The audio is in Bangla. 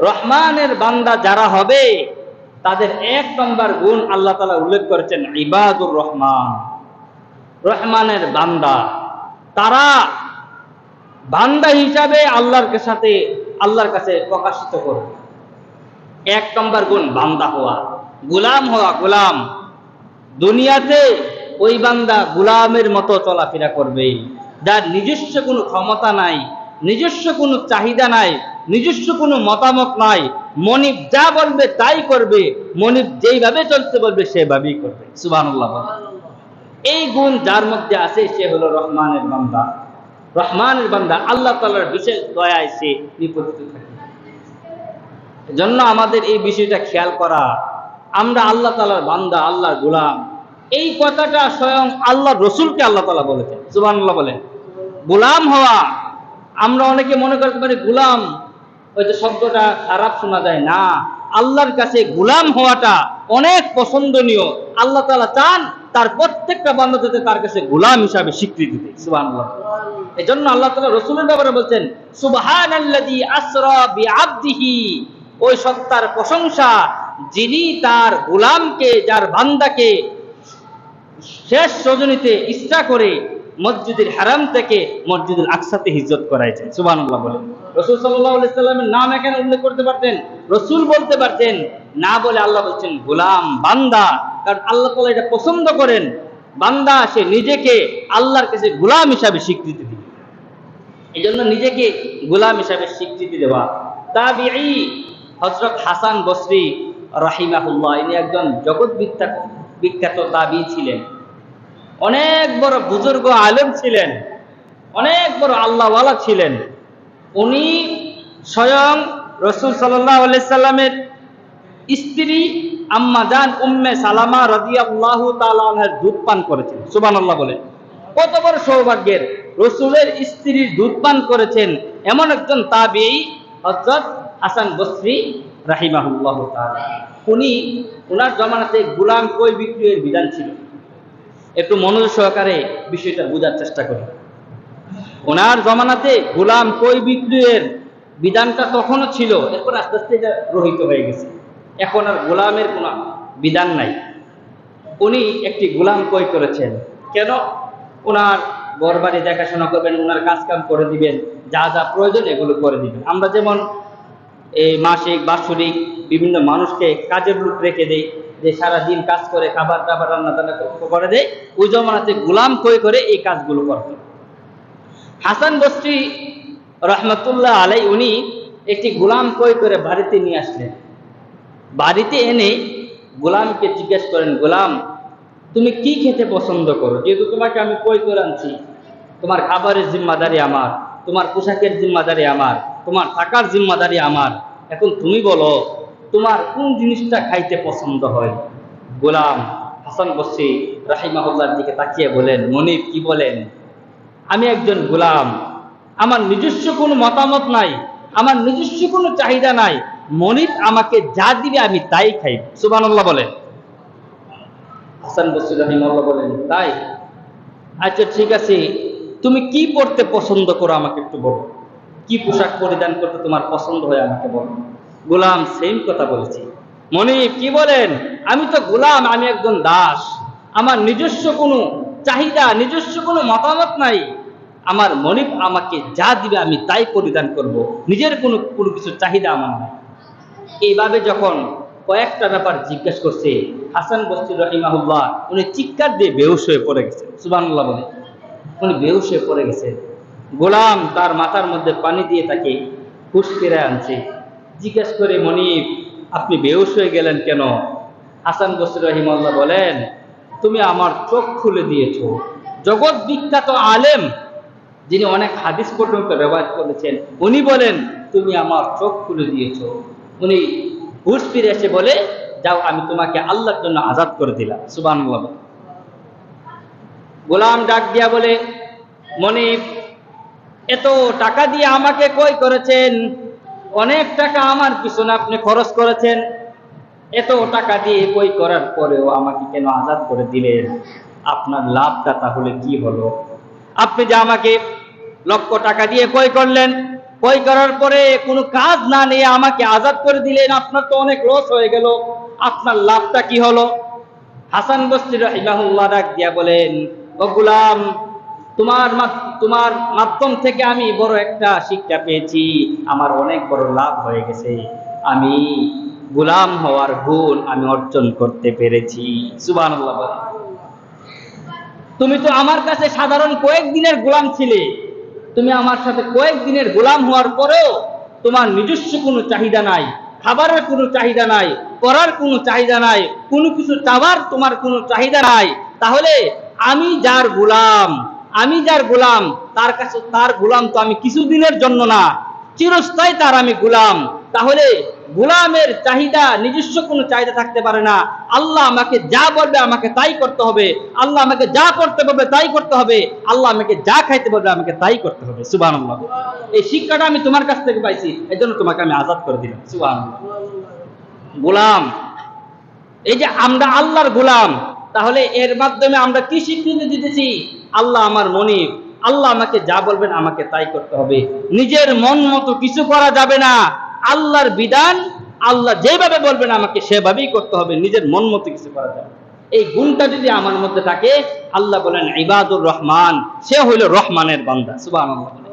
রহমানের বান্দা যারা হবে, তাদের এক নম্বর গুণ আল্লাহ তালা উল্লেখ করেছেন, ইবাদুর রহমান। রহমানের বান্দা। তারা বান্দা হিসাবে আল্লাহর সাথে আল্লাহর কাছে প্রকাশিত করবে এক নম্বর গুণ বান্দা হওয়া। গুলাম হওয়া, গুলাম। দুনিয়াতে ওই বান্দা গুলামের মতো চলাফেরা করবে। যার নিজস্ব কোনো ক্ষমতা নাই, নিজস্ব কোনো চাহিদা নাই নিজস্ব কোনো মতামত নাই। মনিব যা বলবে তাই করবে, মনিব যেইভাবে চলতে বলবে সেভাবেই করবে। সুবহানাল্লাহ। এই গুণ যার মধ্যে আছে, সে হলো রহমানের বান্দা। রহমানের বান্দা, আল্লাহ তাআলার বিশেষ দয়ায় সে নিপতিত থাকে। জন্য আমাদের এই বিষয়টা খেয়াল করা, আমরা আল্লাহ তালার বান্দা, আল্লাহর গোলাম। এই কথাটা স্বয়ং আল্লাহ রসুলকে আল্লাহ তালা বলেছেন। সুবাহ বলেন, গোলাম হওয়া, আমরা অনেকে মনে করতে পারি গোলাম হয়তো শব্দটা খারাপ শোনা যায়। না, আল্লাহর কাছে গোলাম হওয়াটা অনেক পছন্দনীয়। আল্লাহ তালা চান তার প্রত্যেকটা বান্ধব যাতে তার কাছে গোলাম হিসাবে স্বীকৃতি দেয়। সুবাহ এই জন্য আল্লাহ তালা রসুলের ব্যাপারে বলছেন সুবহান আসরা বিআবদিহি। ওই সত্তার প্রশংসা যিনি তার গোলামকে, যার বান্দাকে শেষ রজনীতে ইচ্ছা করে মসজিদের হারাম থেকে মসজিদুল আকসাতে হিজরত করাইছেন, সুবহানাল্লাহ বলেন রসুল সাল্লাহ সাল্লামের নাম এখানে উল্লেখ করতে পারতেন, রসুল বলতে পারতেন, না বলে আল্লাহ বলছেন, গোলাম, বান্দা। কারণ আল্লাহ তালা এটা পছন্দ করেন, বান্দা সে নিজেকে আল্লাহর কাছে গোলাম হিসাবে স্বীকৃতি দিবে। এই জন্য নিজেকে গোলাম হিসাবে স্বীকৃতি দেওয়া। তাবিঈ হজরত হাসান বসরি রাহিমাহুল্লাহ, ইনি একজন জগৎ বিখ্যাত বিখ্যাত তাবি ছিলেন। অনেক বড় বুজুর্গ আলেম ছিলেন, অনেক বড় আল্লাহওয়ালা ছিলেন। উনি স্বয়ং রসুল সাল্লাহ সাল্লামের স্ত্রী আম্মা জান উম্মে সালামা রদিয়াল্লাহু তাআলার দুধ পান করেছেন, সুবহানাল্লাহ বলে। কত বড় সৌভাগ্যের, রসুলের স্ত্রীর দুধ পান করেছেন এমন একজন তাবিঈ হযরত হাসান বসরি রাহিমাহুল্লাহ তাআলা। উনি ওনার জমানাতে গোলাম কই বিক্রির বিধান ছিল? একটু মনোযোগ সহকারে বিষয়টা বোঝার চেষ্টা করি। ওনার জমানাতে গোলাম কই বিক্রির বিধানটা তখনও ছিল, এরপর আস্তে আস্তে এটা রহিত হয়ে গেছে। এখন আর গোলামের কোনো বিধান নাই। উনি একটি গোলাম কই করেছেন। কেন? ওনার গড়বাড়ি দেখাশোনা করবেন, ওনার কাজ কাম করে দিবেন, যা যা প্রয়োজন এগুলো করে দিবেন। আমরা যেমন এই মাসিক, বাৎসরিক বিভিন্ন মানুষকে কাজের লোক রেখে দেই যে সারা দিন কাজ করে, খাবার দাবার রান্না টান্না করে দেয় ওই জমানাতে গোলাম কই করে এই কাজগুলো করতেন হাসান বস্তি রহমতুল্লাহ আলাই, উনি একটি গোলাম কই করে বাড়িতে নিয়ে আসলেন। বাড়িতে এনে গোলামকে জিজ্ঞেস করেন, গোলাম, তুমি কি খেতে পছন্দ করো? যেহেতু তোমাকে আমি কই করে আনছি, তোমার খাবারের জিম্মাদারি আমার, তোমার পোশাকের জিম্মাদারি আমার, তোমার থাকার জিম্মাদারি আমার। এখন তুমি বলো তোমার কোন জিনিসটা খাইতে পছন্দ হয়? গোলাম হাসান বসি রাহিমাহুল্লার দিকে তাকিয়ে বলেন মনির কি বলেন? আমি একজন গোলাম, আমার নিজস্ব কোনো মতামত নাই, আমার নিজস্ব কোনো চাহিদা নাই মনির আমাকে যা দিবে আমি তাই খাই। সুবহানাল্লাহ বলেন। হাসান বসি রাহিমাহুল্লাহ বলেন, তাই? আচ্ছা ঠিক আছে, তুমি কি পড়তে পছন্দ করো আমাকে একটু বলো। কি পোশাক পরিধান করতে তোমার পছন্দ হয় আমাকে বলো। গোলাম সেম কথা বলেছি। মনিব, কি বলেন? আমি তো গোলাম, আমি একজন দাস। আমার নিজস্ব কোনো চাহিদা, নিজস্ব কোনো মতামত নাই। আমার মনিব আমাকে যা দিবে আমি তাই পরিধান করব। নিজের কোনো কোনো কিছু চাহিদা আমার নাই। এইভাবে যখন কয়েকটা ব্যাপার জিজ্ঞেস করছে, হাসান বস্তি রহিমাহুল্লাহ, উনি চিৎকার দিয়ে বেহুশ হয়ে পড়ে গেছেন সুবানুল্লাহ বলে উনি বেহুশ হয়ে পড়ে গেছেন গোলাম তার মাথার মধ্যে পানি দিয়ে তাকে হুশ ফিরে আনছে। জিজ্ঞেস করে, মনিব, আপনি বেহুশ হয়ে গেলেন কেন? হাসান বসির রহিমাল্লাহ বলেন, তুমি আমার চোখ খুলে দিয়েছ। জগৎ বিখ্যাত আলেম, যিনি অনেক হাদিস পর্যন্ত ব্যবহার করেছেন, উনি বলেন, তুমি আমার চোখ খুলে দিয়েছ। উনি হুশ ফিরে এসে বলে, যাও, আমি তোমাকে আল্লাহর জন্য আজাদ করে দিলাম। সুবাহ গোলাম ডাক দিয়া বলে, মনিব, এত টাকা দিয়ে আমাকে কই করেছেন? অনেক টাকা আমার পিছনে আপনি খরচ করেছেন, এত টাকা দিয়ে কই করার পরেও আমাকে কেন আজাদ করে দিলেন? আপনার লাভটা তাহলে কি হলো? আপনি যে আমাকে লক্ষ টাকা দিয়ে কই করলেন ক্রয় করার পরে কোনো কাজ না নিয়ে আমাকে আজাদ করে দিলেন, আপনার তো অনেক লস হয়ে গেল। আপনার লাভটা কি হলো? হাসান বস্তি রাহিমাহুল্লাহ ডাক দিয়া বলেন, ও গুলাম তোমার তোমার মাধ্যম থেকে আমি বড় একটা শিক্ষা পেয়েছি। আমার অনেক বড় লাভ হয়ে গেছে। আমি গুলাম হওয়ার গুণ আমি অর্জন করতে পেরেছি। বলেন। তুমি তো আমার কাছে সাধারণ কয়েকদিনের গোলাম ছিলে। তুমি আমার সাথে কয়েকদিনের গোলাম হওয়ার পরেও তোমার নিজস্ব কোনো চাহিদা নাই, খাবারের কোনো চাহিদা নাই পড়ার কোনো চাহিদা নাই, কোনো কিছু চাওয়ার তোমার কোনো চাহিদা নাই। তাহলে আমি যার গোলাম আমি যার গোলাম, তার কাছে, তার গোলাম তো আমি কিছুদিনের জন্য না। চিরস্থায়ী তার আমি গোলাম। তাহলে গোলামের চাহিদা, নিজস্ব কোনো চাহিদা থাকতে পারে না। আল্লাহ আমাকে যা বলবে আমাকে তাই করতে হবে। আল্লাহ আমাকে যা করতে বলবে তাই করতে হবে। আল্লাহ আমাকে যা খাইতে বলবে আমাকে তাই করতে হবে। সুবাহ এই শিক্ষাটা আমি তোমার কাছ থেকে পাইছি। এই জন্য তোমাকে আমি আজাদ করে দিলাম। সুবাহ গোলাম, এই যে আমরা আল্লাহর গোলাম, তাহলে এর মাধ্যমে আমরা কি স্বীকৃতি দিতেছি? আল্লাহ আমার মনিব, আল্লাহ আমাকে যা বলবেন আমাকে তাই করতে হবে। নিজের মন মতো কিছু করা যাবে না। আল্লাহর বিধান, আল্লাহ যেভাবে বলবেন আমাকে সেভাবেই করতে হবে। নিজের মন মতো কিছু করা যাবে। এই গুণটা যদি আমার মধ্যে থাকে, আল্লাহ বলেন, ইবাদুর রহমান। সে হইল রহমানের বান্দা। সুবহানাল্লাহ